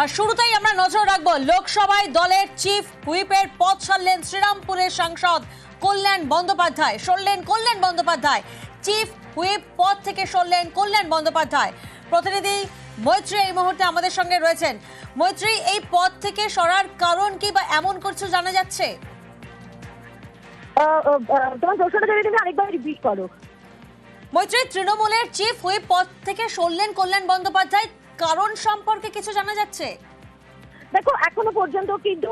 আর শুরুতেই আমরা নজর রাখব লোকসভায় দলের চিফ হুইপের পদ ছাড়লেন শ্রীরামপুরের সাংসদ কল্যাণ বন্দ্যোপাধ্যায় সরলেন কল্যাণ বন্দ্যোপাধ্যায়। চিফ হুইপ পদ থেকে সরলেন কল্যাণ বন্দ্যোপাধ্যায়। প্রতিনিধি মৈত্রী এই মুহূর্তে আমাদের সঙ্গে রয়েছেন। মৈত্রী এই পদ থেকে সরার কারণ কি বা এমন কিছু জানা যাচ্ছে? আহ, আহ, আহ, তোমার প্রশ্নটা যদি তুমি আরেকবার রিপিট করো। মৈত্রী তৃণমূলের চিফ হুইপ পদ থেকে সরলেন কল্যাণ বন্দ্যোপাধ্যায়। কারণ সম্পর্কে কিছু জানা যাচ্ছে? দেখো, এখনও পর্যন্ত কিন্তু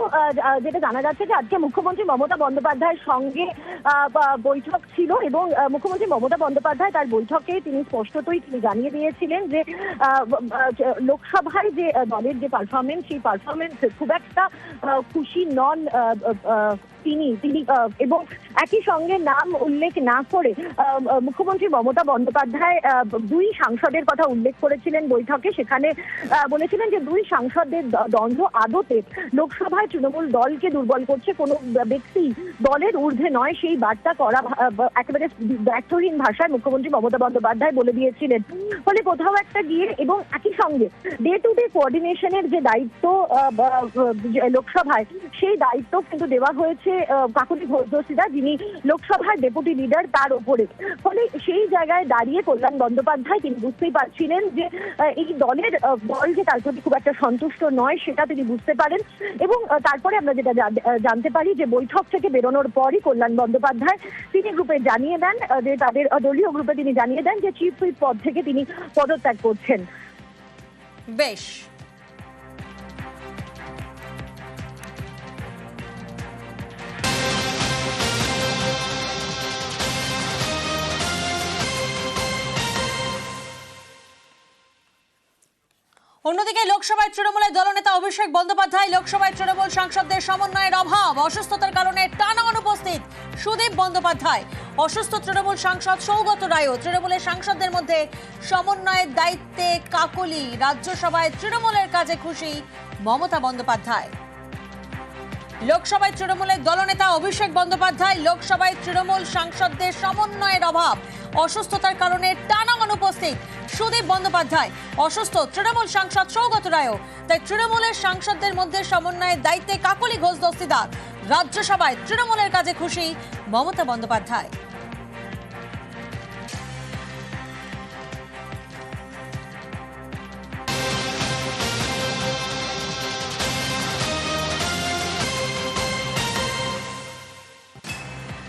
যেটা জানা যাচ্ছে যে আজকে মুখ্যমন্ত্রী মমতা বন্দ্যোপাধ্যায়ের সঙ্গে বৈঠক ছিল এবং মুখ্যমন্ত্রী মমতা বন্দ্যোপাধ্যায় তার বৈঠকে তিনি স্পষ্টতই তিনি জানিয়ে দিয়েছিলেন যে লোকসভায় যে দলের যে পারফরমেন্স সেই পারফরমেন্স খুব একটা খুশি নন তিনি তিনি এবং একই সঙ্গে নাম উল্লেখ না করে মুখ্যমন্ত্রী মমতা বন্দ্যোপাধ্যায় দুই সাংসদের কথা উল্লেখ করেছিলেন বৈঠকে। সেখানে বলেছিলেন যে দুই সাংসদের দ্বন্দ্ব আদতে লোকসভায় তৃণমূল দলকে দুর্বল করছে কোনো ব্যক্তি দলের ঊর্ধ্বে নয়, সেই বার্তা করা একেবারে ব্যর্থহীন ভাষায় মুখ্যমন্ত্রী মমতা বন্দ্যোপাধ্যায় বলে দিয়েছিলেন। ফলে কোথাও একটা গিয়ে এবং একই সঙ্গে ডে টু ডে কোঅর্ডিনেশনের যে দায়িত্ব লোকসভায়, সেই দায়িত্ব কিন্তু দেওয়া হয়েছে কাকুলি ঘোষদস্তিদা যিনি লোকসভার ডেপুটি লিডার, তার ওপরে ফলে সেই জায়গায় দাঁড়িয়ে কল্যাণ বন্দ্যোপাধ্যায় তিনি বুঝতেই পারছিলেন যে এই দলের দল যে তার প্রতি খুব একটা সন্তুষ্ট নয়, সেটা তিনি বুঝতে পারেন। এবং তারপরে আমরা যেটা জানতে পারি যে বৈঠক থেকে বেরোনোর পরই কল্যাণ বন্দ্যোপাধ্যায় তিনি গ্রুপে জানিয়ে দেন যে তাদের দলীয় গ্রুপে তিনি জানিয়ে দেন যে, চিফ হুইপ পদ থেকে তিনি পদত্যাগ করছেন। বেশ। অন্যদিকে লোকসভায় তৃণমূলের দলনেতা অভিষেক বন্দ্যোপাধ্যায়, লোকসভায় তৃণমূল সাংসদদের সমন্বয়ের অভাব, অসুস্থতার কারণে টানা অনুপস্থিত সুদীপ বন্দ্যোপাধ্যায়। অসুস্থ তৃণমূল সাংসদ সৌগত রায়ও তৃণমূলের সাংসদদের মধ্যে সমন্বয়ের দায়িত্বে কাকলি। রাজ্যসভায় তৃণমূলের কাজে খুশি মমতা বন্দ্যোপাধ্যায়। লোকসভায় তৃণমূলের দলনেতা অভিষেক বন্দ্যোপাধ্যায়, লোকসভায় তৃণমূল সাংসদদের সমন্বয়ের অভাব অসুস্থতার কারণে টানা অনুপস্থিত সুদীপ বন্দ্যোপাধ্যায়, অসুস্থ তৃণমূল সাংসদ সৌগত রায়ও। তাই তৃণমূলের সাংসদদের মধ্যে সমন্বয়ের দায়িত্বে কাকলি ঘোষ দস্তিদার। রাজ্যসভায় তৃণমূলের কাজে খুশি মমতা বন্দ্যোপাধ্যায়।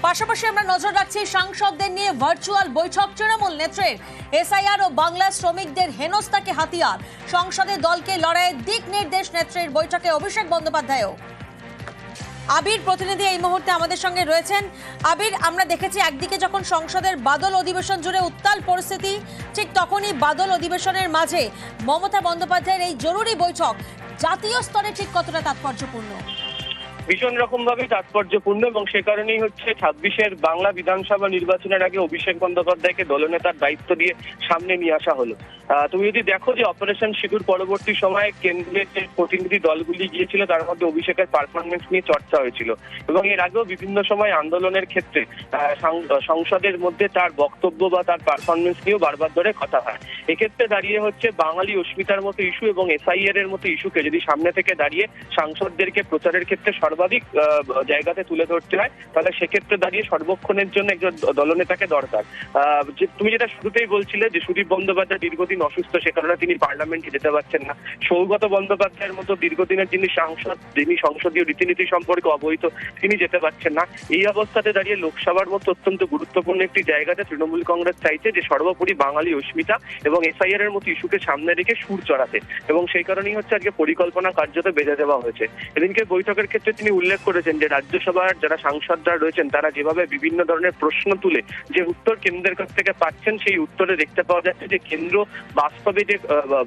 পাশাপাশি আমরা নজর রাখছি সাংসদদের নিয়ে ভার্চুয়াল বৈঠক, তৃণমূল নেত্রের। এসআইআর ও বাংলা শ্রমিকদের হেনস্থাকে হাতিয়ার। সংসদে দলকে লড়াইয়ের দিক নির্দেশ নেত্রের বৈঠকে অভিষেক বন্দ্যোপাধ্যায়ও। আবির প্রতিনিধি এই মুহূর্তে আমাদের সঙ্গে রয়েছেন। আবির, আমরা দেখেছি একদিকে যখন সংসদের বাদল অধিবেশন জুড়ে উত্তাল পরিস্থিতি, ঠিক তখনই বাদল অধিবেশনের মাঝে মমতা বন্দ্যোপাধ্যায়ের এই জরুরি বৈঠক জাতীয় স্তরে ঠিক কতটা তাৎপর্যপূর্ণ? ভীষণ রকম ভাবে তাৎপর্যপূর্ণ এবং সে কারণেই হচ্ছে ছাব্বিশের বাংলা বিধানসভা নির্বাচনের আগে অভিষেক বন্দ্যোপাধ্যায়কে দলনেতার দায়িত্ব দিয়ে সামনে নিয়ে আসা হলো। তুমি যদি দেখো যে অপারেশন সিঁদুর পরবর্তী সময়ে কেন্দ্রের যে প্রতিনিধি দলগুলি গিয়েছিল, তার মধ্যে অভিষেকের পারফরমেন্স নিয়ে চর্চা হয়েছিল এবং এর আগেও বিভিন্ন সময় আন্দোলনের ক্ষেত্রে সংসদের মধ্যে তার বক্তব্য বা তার পারফরমেন্স নিয়েও বারবার ধরে কথা হয়। এক্ষেত্রে দাঁড়িয়ে হচ্ছে বাঙালি অস্মিতার মতো ইস্যু এবং এসআইআর এর মতো ইস্যুকে যদি সামনে থেকে দাঁড়িয়ে সাংসদদেরকে প্রচারের ক্ষেত্রে সর্বাধিক জায়গাতে তুলে ধরতে হয়, তাহলে সেক্ষেত্রে দাঁড়িয়ে সর্বক্ষণের জন্য একজন দলনেতাকে দরকার। তুমি যেটা শুরুতেই বলছিলে যে সুদীপ বন্দ্যোপাধ্যায় দীর্ঘদিন অসুস্থ, সে কারণে তিনি পার্লামেন্টে যেতে পারছেন না। সৌগত বন্দ্যোপাধ্যায়ের মতো দীর্ঘদিনের যিনি সাংসদ, যিনি সংসদীয় রীতিনীতি সম্পর্কে অবহিত, তিনি যেতে পারছেন না। এই অবস্থাতে দাঁড়িয়ে লোকসভার মতো অত্যন্ত গুরুত্বপূর্ণ একটি জায়গাতে তৃণমূল কংগ্রেস চাইছে যে সর্বোপরি বাঙালি অস্মিতা এবং এসআইআর এর মতো ইস্যুকে সামনে রেখে সুর চড়াতে। এবং সেই কারণেই হচ্ছে আজকে পরিকল্পনা কার্যত বেঁধে দেওয়া হয়েছে। এদিনকে বৈঠকের ক্ষেত্রে তিনি উল্লেখ করেছেন যে রাজ্যসভার যারা সাংসদরা রয়েছেন, তারা যেভাবে বিভিন্ন ধরনের প্রশ্ন তুলে যে উত্তর কেন্দ্রের কাছ থেকে পাচ্ছেন, সেই উত্তরে দেখতে পাওয়া যাচ্ছে যে কেন্দ্র বাস্তবে যে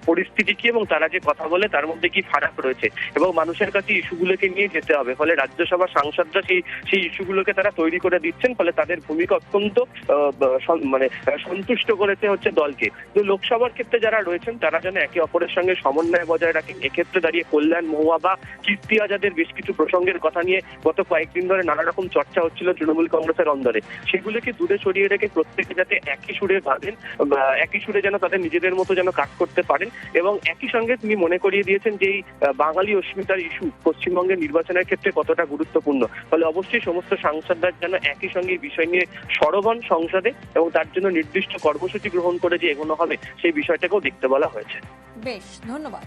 পরিস্থিতি কি এবং তারা যে কথা বলে তার মধ্যে কি ফারাক রয়েছে এবং মানুষের কাছে ইস্যুগুলোকে নিয়ে যেতে হবে। ফলে রাজ্যসভার সাংসদরা সেই সেই ইস্যুগুলোকে তারা তৈরি করে দিচ্ছেন, ফলে তাদের ভূমিকা অত্যন্ত মানে সন্তুষ্ট করেছে হচ্ছে দলকে। তো লোকসভার ক্ষেত্রে যারা রয়েছেন, তারা যেন একে অপরের সঙ্গে সমন্বয় বজায় রাখেন। এক্ষেত্রে দাঁড়িয়ে কল্যাণ মহুয়া বা কীর্তি আজাদের বেশ কিছু প্রসঙ্গ পশ্চিমবঙ্গের কথা নিয়ে গত কয়েকদিন ধরে নানা রকম চর্চা হচ্ছিল তৃণমূল কংগ্রেসের অন্দরে। সেগুলোকে দূরে সরিয়ে রেখে প্রত্যেকে যাতে একই সুরে বা একই সুরে যেন তাদের নিজেদের মতো যেন কাজ করতে পারেন এবং একই সঙ্গে তিনি মনে করিয়ে দিয়েছেন যে এই বাঙালি অস্মিতার ইস্যু পশ্চিমবঙ্গের নির্বাচনের ক্ষেত্রে কতটা গুরুত্বপূর্ণ। ফলে অবশ্যই সমস্ত সাংসদরা যেন একই সঙ্গে বিষয় নিয়ে সরবন সংসদে এবং তার জন্য নির্দিষ্ট কর্মসূচি গ্রহণ করে যে এগোনো হবে সেই বিষয়টাকেও দেখতে বলা হয়েছে। বেশ, ধন্যবাদ।